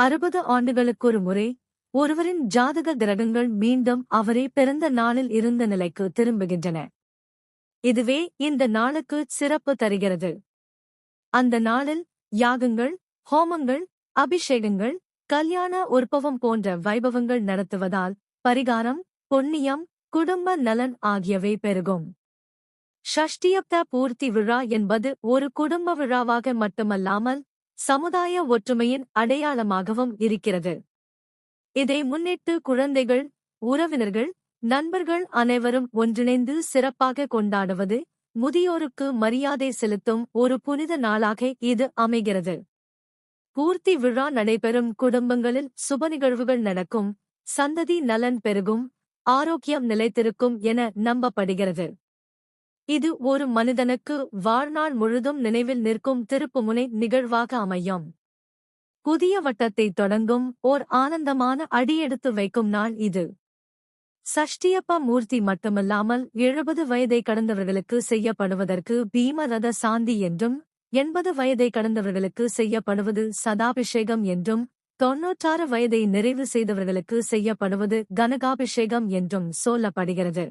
அறுபது ஆண்டுகளுக்கொரு முறை ஒருவரின் ஜாதக கிரகங்கள் மீண்டும் அவரே பிறந்த நாளில் இருந்த நிலைக்கு திரும்புகின்றன. இதுவே இந்த நாளுக்கு சிறப்பு தருகிறது. அந்த நாளில் யாகங்கள் ஹோமங்கள் அபிஷேகங்கள் கல்யாண உற்பவம் போன்ற வைபவங்கள் நடத்துவதால் பரிகாரம் பொன்னியம் குடும்ப நலன் ஆகியவை பெருகும். ஷஷ்டியப்த பூர்த்தி விழா என்பது ஒரு குடும்ப விழாவாக மட்டுமல்லாமல் சமுதாய ஒற்றுமையின் அடையாளமாகவும் இருக்கிறது. இதை முன்னிட்டு குழந்தைகள் உறவினர்கள் நண்பர்கள் அனைவரும் ஒன்றிணைந்து சிறப்பாக கொண்டாடுவது முதியோருக்கு மரியாதை செலுத்தும் ஒரு புனித நாளாக இது அமைகிறது. பூர்த்தி விழா நடைபெறும் குடும்பங்களில் சுப நிகழ்வுகள் நடக்கும் சந்ததி நலன் பெருகும் ஆரோக்கியம் நிலைத்திருக்கும் என நம்பப்படுகிறது. இது ஒரு மனிதனுக்கு வாழ்நாள் முழுதும் நினைவில் நிற்கும் திருப்புமுனை நிகழ்வாக அமையும். புதிய வட்டத்தை தொடங்கும் ஓர் ஆனந்தமான அடியெடுத்து வைக்கும் நாள் இது. சஷ்டியப்ப மூர்த்தி மட்டுமல்லாமல் எழுபது வயதை கடந்தவர்களுக்கு செய்யப்படுவதற்கு பீமரத சாந்தி என்றும் எண்பது வயதை கடந்தவர்களுக்கு செய்யப்படுவது சதாபிஷேகம் என்றும் தொன்னூற்றாறு வயதை நிறைவு செய்தவர்களுக்கு செய்யப்படுவது கனகாபிஷேகம் என்றும் சொல்லப்படுகிறது.